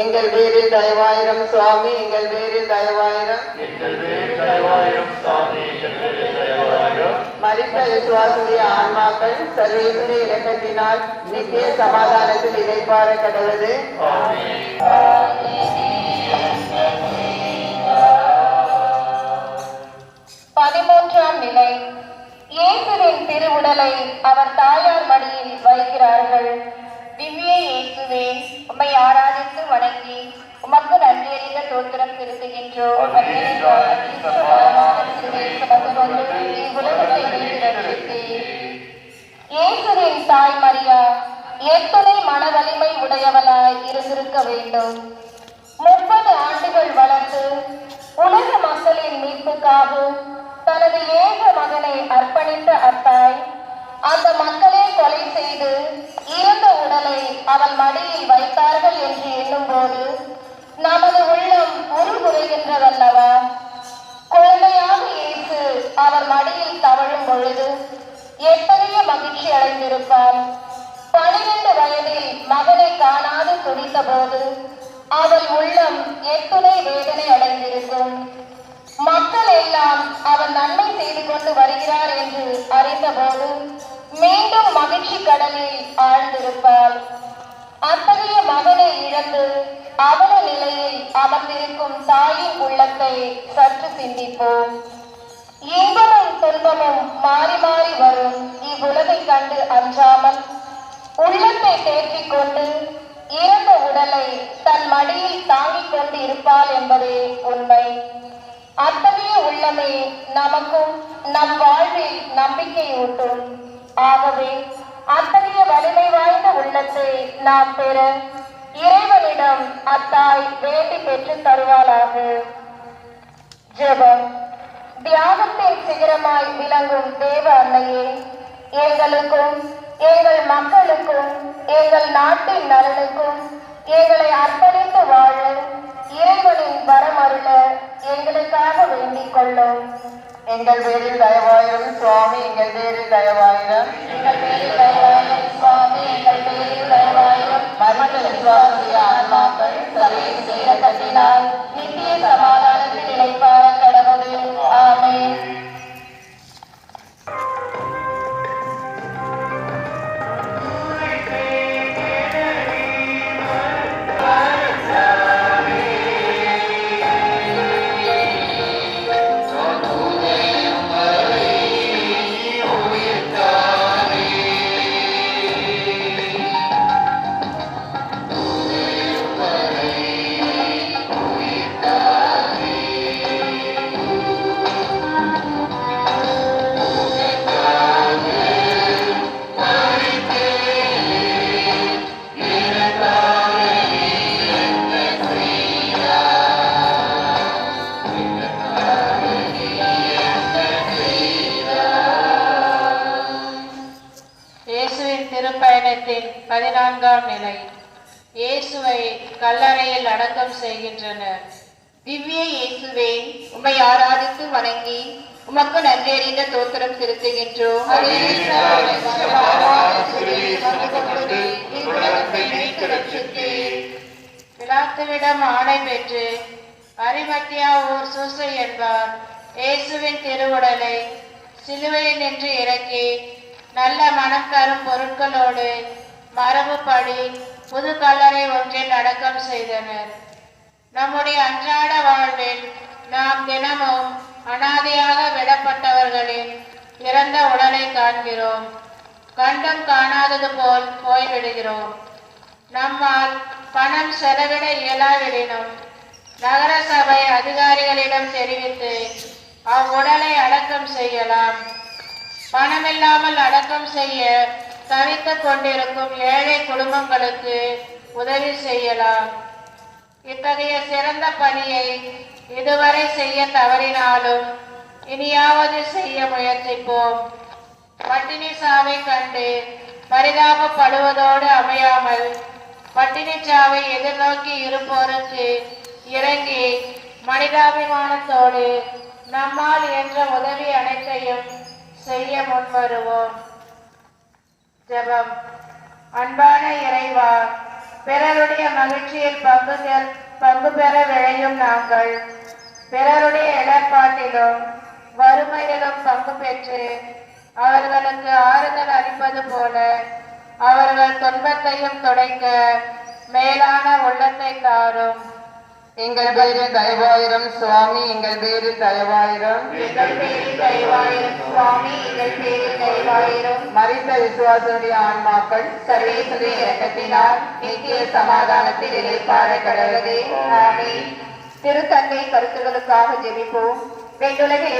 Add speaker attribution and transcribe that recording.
Speaker 1: எங்கள் பேரில் தயவாயிரம் சுவாமி எங்கள் பேரில் தயவாயிரம். மரித்த விசுவாசுடைய ஆன்மாக்கள் சர்வேஸ்வரி இலக்கத்தினால் நித்திய சமாதானத்தில் இணைப்பார
Speaker 2: ஆமென்
Speaker 3: பதிமூன்றாம் நிலை. இயேசுவின் திருவுடலை அவர் தாயார் மடியில் வைக்கிறார்கள். திவ்ய இயேசுவே உம்மை ஆராதித்து வணங்கி உமக்கு நன்றியறிந்த தோத்திரம் செலுத்துகின்றோம். இயேசுவின் தாய் மரியா எத்தனை மன வலிமை உடையவளாய் இருந்திருக்க வேண்டும். முப்பது ஆண்டுகள் வளர்ந்து உலக மக்களின் மீட்புக்காக தனது ஏக மகனை அர்ப்பணித்த அத்தாய் அந்த மக்களை கொலை செய்து அவன் அவள் மடியில் வைத்தார்கள் என்று எண்ணும்போது நமது உள்ளம் உருகுறைகின்றதல்லவா? குழந்தையாக இயேசு அவர் மடியில் தவழும் பொழுது எத்தகைய மகிழ்ச்சி அடைந்திருப்பார் பனிரெண்டு வயதில் மகனை காணாது துடித்த போது அவள் உள்ளம் எத்துணை வேதனை அடைந்திருக்கும். மக்கள் எல்லாம் அவர் நன்மை செய்து கொண்டு வருகிறார் என்று அறிந்தபோது மீண்டும் மகிழ்ச்சி கடலில் ஆழ்ந்திருப்பாள். அத்தகைய மகனை இழந்து அவல நிலையில் அமர்ந்திருக்கும் தாயின் உள்ளத்தை சற்று சிந்திப்போம். இன்பமும் துன்பமும் மாறி மாறி வரும் இவ்வுலகை கண்டு அஞ்சாமல் உள்ளத்தை தேற்றிக் கொண்டு இறந்த உடலை தன் மடியில் தாங்கிக் கொண்டு இருப்பாள் என்பதே உண்மை. அத்தகைய உள்ளமே நமக்கும் நம் வாழ்வில் நம்பிக்கையூட்டும் ஆகவே அத்தகைய நாம் பெற இறைவனிடம் அத்தாய் வேண்டி பெற்று தருவாளாக ஜெபம். தியாகத்தின் சிகரமாய் விளங்கும் தேவ அன்னையே எங்களுக்கும் எங்கள் மக்களுக்கும் எங்கள் நாட்டின் நலனுக்கும் எங்களை அர்ப்பணித்து வாழ இறைவனின் வரமருள எங்களுக்காக வேண்டிக் கொள்ளும்.
Speaker 1: எங்கள் பேரில் தயவாயிரம் சுவாமி எங்கள் பேரில் தயவாயிரம்
Speaker 3: எங்கள் பேரில் தயவாயிரம்
Speaker 4: பதினான்காம் நிலை. இயேசுவை கல்லறையில் அடக்கம் செய்கின்றனர்.
Speaker 3: திவ்ய இயேசுவே உம்மை ஆராதித்து வணங்கி உமக்கு நன்றியறிந்த தோத்திரம் செலுத்துகின்றோம்
Speaker 2: உலகத்தை
Speaker 4: பிலாத்துவிடம் ஆணை பெற்று அரிமத்தியா ஓர் சூசை என்பார். இயேசுவின் திருவுடலை சிலுவையில் நின்று இறக்கி நல்ல மனம் தரும் பொருட்களோடு மரபுப்படி புது கல்லறை ஒன்றில் அடக்கம் செய்தனர். நம்முடைய அன்றாட வாழ்வில் நாம் தினமும் அனாதையாக விடப்பட்டவர்களின் இறந்த உடலை காண்கிறோம். கண்டும் காணாதது போல் போய்விடுகிறோம். நம்மால் பணம் செலவிட இயலாவிடனும் நகர சபை அதிகாரிகளிடம் தெரிவித்து அவ்வுடலை அடக்கம் செய்யலாம். பணமில்லாமல் அடக்கம் செய்ய தவித்துக் கொண்டிருக்கும் ஏழை குடும்பங்களுக்கு உதவி செய்யலாம். இத்தகைய சிறந்த பணியை இதுவரை செய்ய தவறினாலும் இனியாவது செய்ய முயற்சிப்போம். பட்டினி சாவை கண்டு பரிதாபப்படுவதோடு அமையாமல் பட்டினி சாவை எதிர்நோக்கி இருப்போருக்கு இறங்கி மனிதாபிமானத்தோடு நம்மால் என்ற உதவி அனைத்தையும் செய்ய முன்வருவோம். ஜெபம். அன்பான இறைவா பிறருடைய மகிழ்ச்சியில் பங்கு பங்கு பெற விழையும் நாங்கள். பிறருடைய இடர்பாட்டிலும் வறுமையிலும் பங்கு பெற்று அவர்களுக்கு ஆறுதல் அளிப்பது போல அவர்கள் துன்பத்தையும் துடைக்க மேலான உள்ளத்தை தாரும்.
Speaker 1: எங்கள் பேரில் தயவாயிரம் சுவாமி எங்கள் பேரில் தயவாயிரம். மறித்த விசுவாசனுடைய ஆன்மாக்கள்
Speaker 2: சர்வேசுடைய இரக்கத்தினால் நித்திய சமாதானத்தில் இழைப்பார கடவுளே. திருத்தந்தை கருத்துகளுக்காக ஜெபிப்போம். வெண்டுலகில்